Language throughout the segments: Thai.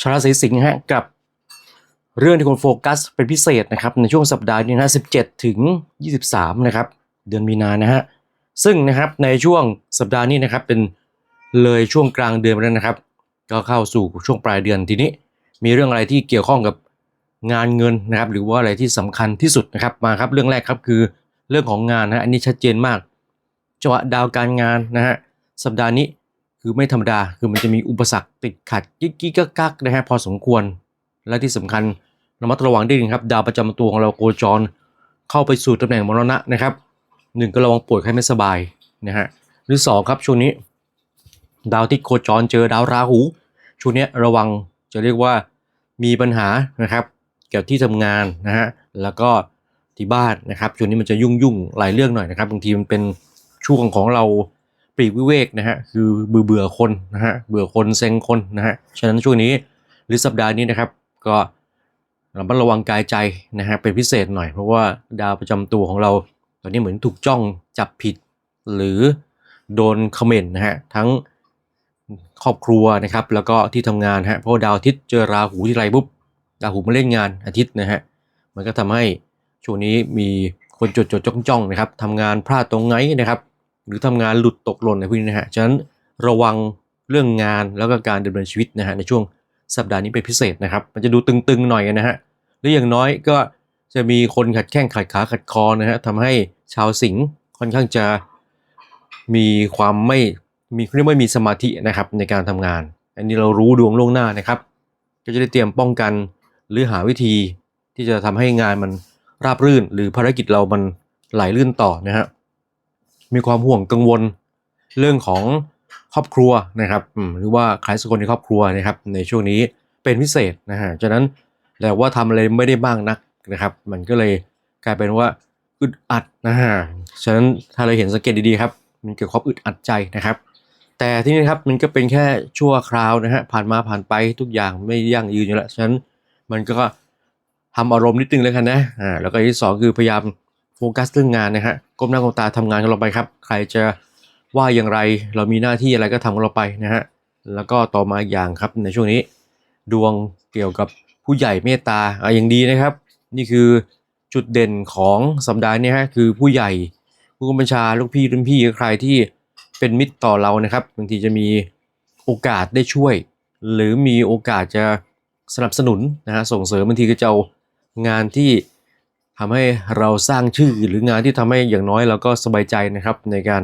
ชาวราศีสิงห์ฮะกับเรื่องที่คนโฟกัสเป็นพิเศษนะครับในช่วงสัปดาห์นี้นะ17 ถึง 23 นะครับ เดือนมีนานะฮะซึ่งนะครับในช่วงสัปดาห์นี้นะครับเป็นเลยช่วงกลางเดือนไปแล้วนะครับ ก็เข้าสู่ช่วงปลายเดือนทีนี้ มีเรื่องอะไรที่เกี่ยวข้องกับงานเงินนะครับ หรือว่าอะไรที่สำคัญที่สุดนะครับมาครับเรื่องแรกครับคือเรื่องของงานนะอันนี้ชัดเจนมากจังหวะดาวการงานนะฮะสัปดาห์นี้ คือไม่ธรรมดาคือมันจะมีอุปสรรคติดขัดกิ๊กกิ๊กกักนะฮะพอสมควร และที่สำคัญระมัดระวังด้วยนะครับ ดาวประจำตัวของเราโคจร เข้าไปสู่ตำแหน่งมรณะนะครับหนึ่งก็ระวังป่วยไข้ไม่สบายนะฮะหรือสองครับช่วงนี้ ดาวที่โคจรเจอดาวราหูช่วงนี้ระวังจะเรียกว่ามีปัญหานะครับเกี่ยวกับที่ทำงานนะฮะแล้วก็ที่บ้านนะครับช่วงนี้มันจะยุ่งยุ่งๆหลายเรื่องหน่อยนะครับบางทีมันเป็นช่วงของเรา ปลีกวิเวกนะฮะคือเบื่อเบื่อคนนะฮะเบื่อคนเซ็งคนนะฮะฉะนั้นช่วงนี้หรือสัปดาห์นี้นะครับ ก็ระมัดระวังกายใจนะฮะเป็นพิเศษหน่อยเพราะว่าดาวประจำตัวของเราตอนนี้เหมือนถูกจ้องจับผิด หรือโดนคอมเมนต์นะฮะทั้งครอบครัวนะครับ แล้วก็ที่ทำงานฮะเพราะดาวอาทิตย์เจอราหูที่ไรปุ๊บราวหูมาเล่นงานอาทิตย์นะฮะมันก็ทำให้ช่วงนี้มีคนจดจดจ้องจ้องนะครับทำงานพลาดตรงไหนนะครับ หรือทำงานหลุดตกหล่นในพวกนี้นะฮะ ฉะนั้นระวังเรื่องงานแล้วก็การดำเนินชีวิตนะฮะในช่วงสัปดาห์นี้เป็นพิเศษนะครับ มันจะดูตึงๆหน่อยนะฮะ หรืออย่างน้อยก็จะมีคนขัดแข้งขัดขาขัดคอนะฮะทำให้ชาวสิงห์ค่อนข้างจะมีความไม่มีเรียกว่ามีสมาธินะครับในการทำงาน อันนี้เรารู้ดวงล่วงหน้านะครับ ก็จะได้เตรียมป้องกันหรือหาวิธีที่จะทำให้งานมันราบรื่น หรือภารกิจเรามันไหลลื่นต่อนะฮะ มีความห่วงกังวลเรื่องของครอบครัวนะครับหรือว่าใครสักคนในครอบครัวนะครับ ในช่วงนี้เป็นพิเศษนะฮะฉะนั้นแต่ว่าทำอะไรไม่ได้บ้างนักนะครับ มันก็เลยกลายเป็นว่าอึดอัดนะฮะฉะนั้นถ้าเราเห็นสังเกตดีๆครับ มันเกิดความอึดอัดใจนะครับ แต่ที่นี่ครับมันก็เป็นแค่ชั่วคราวนะฮะผ่านมาผ่านไปทุกอย่างไม่ยั่งยืนอยู่แล้วฉะนั้นมันก็ทำอารมณ์นิดนึงแล้วกันนะอ่าแล้วก็ที่สองคือพยายาม โฟกัสเรื่องงานนะฮะก้มหน้าก้มตาทำงานของเราไปครับ ใครจะว่าอย่างไรเรามีหน้าที่อะไรก็ทำของเราไปนะฮะแล้วก็ต่อมาอีกอย่างครับในช่วงนี้ ดวงเกี่ยวกับผู้ใหญ่เมตตาอะอย่างดีนะครับ นี่คือจุดเด่นของสัปดาห์นี้ฮะคือผู้ใหญ่ผู้กำกับบัญชาลูกพี่รุ่นพี่ใครที่เป็นมิตรต่อเรานะครับบางทีจะมีโอกาสได้ช่วย หรือมีโอกาสจะสนับสนุนนะฮะส่งเสริมบางทีก็จะเอางานที่ ทำให้เราสร้างชื่อหรืองานที่ทำให้อย่างน้อยเราก็สบายใจนะครับ ในการ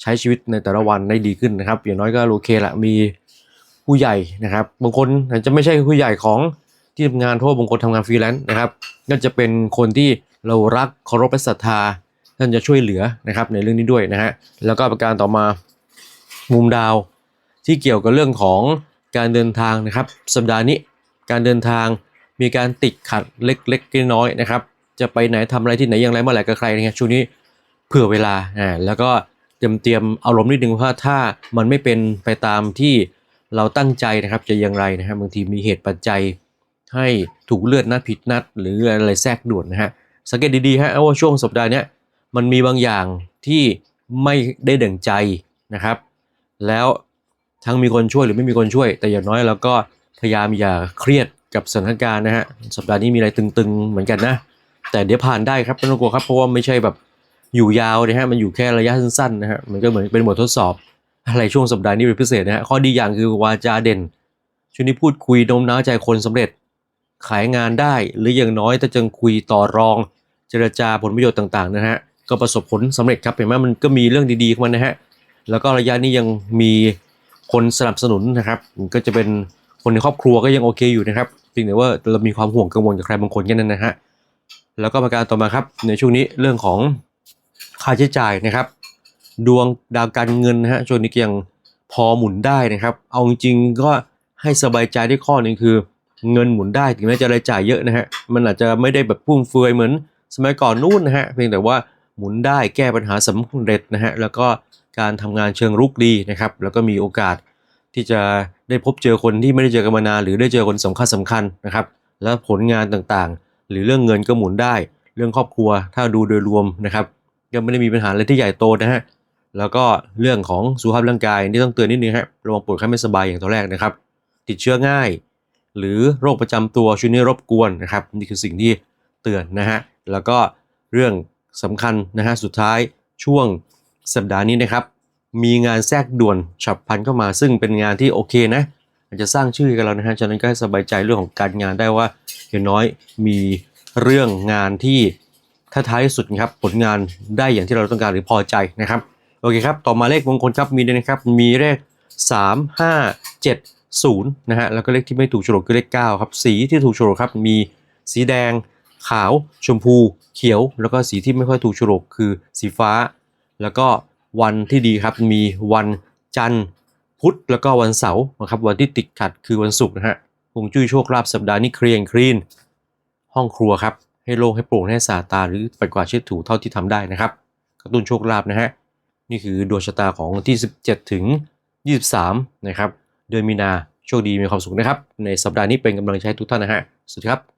ใช้ชีวิตในแต่ละวันได้ดีขึ้นนะครับ อย่างน้อยก็โอเคละมีผู้ใหญ่นะครับบางคนอาจจะไม่ใช่ผู้ใหญ่ของที่ทำงานเพราะว่าบางคนทำงานฟรีแลนซ์นะครับก็จะเป็นคนที่เรารักเคารพและศรัทธาท่านจะช่วยเหลือนะครับในเรื่องนี้ด้วยนะฮะแล้วก็ประการต่อมามุมดาวที่เกี่ยวกับเรื่องของการเดินทางนะครับ สัปดาห์นี้การเดินทางมีการติดขัดเล็กๆน้อยๆนะครับ จะไปไหนทำอะไรที่ไหนอย่างไรเมื่อไหร่กับใครเนี่ยช่วงนี้เผื่อเวลาอ่าแล้วก็เตรียมเตรียมอารมณ์นิดนึงว่าถ้ามันไม่เป็นไปตามที่เราตั้งใจนะครับจะอย่างไรนะครับบางทีมีเหตุปัจจัยให้ถูกเลือดนัดผิดนัด หรืออะไรแทรกด่วนนะฮะสังเกตดีๆฮะว่าช่วงสัปดาห์นี้มันมีบางอย่างที่ไม่ได้ดั่งใจนะครับ แล้วทั้งมีคนช่วยหรือไม่มีคนช่วย แต่อย่างน้อยเราก็พยายามอย่าเครียดกับสถานการณ์นะฮะสัปดาห์นี้มีอะไรตึงๆเหมือนกันนะ แต่เดี๋ยวผ่านได้ครับไม่ต้องกลัวครับเพราะว่าไม่ใช่แบบอยู่ยาวนะฮะมันอยู่แค่ระยะสั้นๆนะฮะมันก็เหมือนเป็นบททดสอบ อะไรช่วงสัปดาห์นี้เป็นพิเศษนะฮะข้อดีอย่างคือวาจาเด่นช่วงนี้พูดคุยโน้มน้าวใจคนสำเร็จ ขายงานได้หรืออย่างน้อยถ้าจะคุยต่อรอง เจรจาผลประโยชน์ต่างๆนะฮะก็ประสบผลสำเร็จครับเห็นไหมมันก็มีเรื่องดีๆเข้ามานะฮะแล้วก็ระยะนี้ยังมีคนสนับสนุนนะครับก็จะเป็นคนในครอบครัวก็ยังโอเคอยู่นะครับเพียงแต่ว่าเรามีความห่วงกังวลกับใครบางคนแค่นั้นนะฮะ แล้วก็ประการต่อมาครับ ในช่วงนี้เรื่องของค่าใช้จ่ายนะครับ ดวงดาวการเงินนะฮะช่วงนี้ยังพอหมุนได้นะครับ เอาจริงๆก็ให้สบายใจได้ข้อหนึ่งคือ เงินหมุนได้ถึงแม้จะรายจ่ายเยอะนะฮะมันอาจจะไม่ได้แบบฟุ่มเฟือยเหมือนสมัยก่อนนู่นนะฮะเพียงแต่ว่าหมุนได้แก้ปัญหาสำเร็จนะฮะแล้วก็การทำงานเชิงรุกดีนะครับ แล้วก็มีโอกาสที่จะได้พบเจอคนที่ไม่ได้เจอกันมานานหรือได้เจอคนสำคัญสำคัญนะครับ แล้วผลงานต่างๆ หรือเรื่องเงินก็หมุนได้ เรื่องครอบครัวถ้าดูโดยรวมนะครับก็ไม่ได้มีปัญหาอะไรที่ใหญ่โตนะฮะแล้วก็เรื่องของสุขภาพร่างกายนี่ต้องเตือนนิดนึงฮะระวังปวดไข้ไม่สบายอย่างตัวแรกนะครับ ติดเชื้อง่าย หรือโรคประจำตัวช่วงนี้รบกวนนะครับนี่คือสิ่งที่เตือนนะฮะแล้วก็เรื่องสำคัญนะฮะสุดท้ายช่วงสัปดาห์นี้นะครับ มีงานแทรกด่วนฉับพลันเข้ามาซึ่งเป็นงานที่โอเคนะาจจะสร้างชื่อกันแล้วนะฮะฉะนั้นก็ให้สบายใจเรื่องของการงานได้ว่าอย่างน้อยมีเรื่องงานที่ถ้าท้ายสุดนะครับผลงานได้อย่างที่เราต้องการหรือพอใจนะครับโอเคครับต่อมาเลขมงคลครับมีด้วยนะครับมีเลข 3 5 7 0นะฮะแล้วก็เลขที่ไม่ถูกโฉลกคือเลข9ครับสีที่ถูกโฉลกครับมีสีแดง ขาว ชมพู เขียว แล้วก็สีที่ไม่ค่อยถูกโฉลกคือสีฟ้า แล้วก็วันที่ดีครับมีวันจันทร์ พุธแล้วก็วันเสาร์นะครับวันที่ติดขัดคือวันศุกร์นะฮะฮวงจุ้ยโชคลาภสัปดาห์นี้เคลียร์คลีน ห้องครัวครับ ให้โล่งให้โปร่งให้สาตาหรือปัดกวาดเช็ดถูเท่าที่ทำได้นะครับกระตุ้นโชคลาภนะฮะนี่คือดวงชะตาของวันที่ 17 ถึง 23 นะครับ เดือนมีนาโชคดีมีความสุขนะครับ ในสัปดาห์นี้เป็นกำลังใช้ทุกท่านนะฮะสวัสดีครับ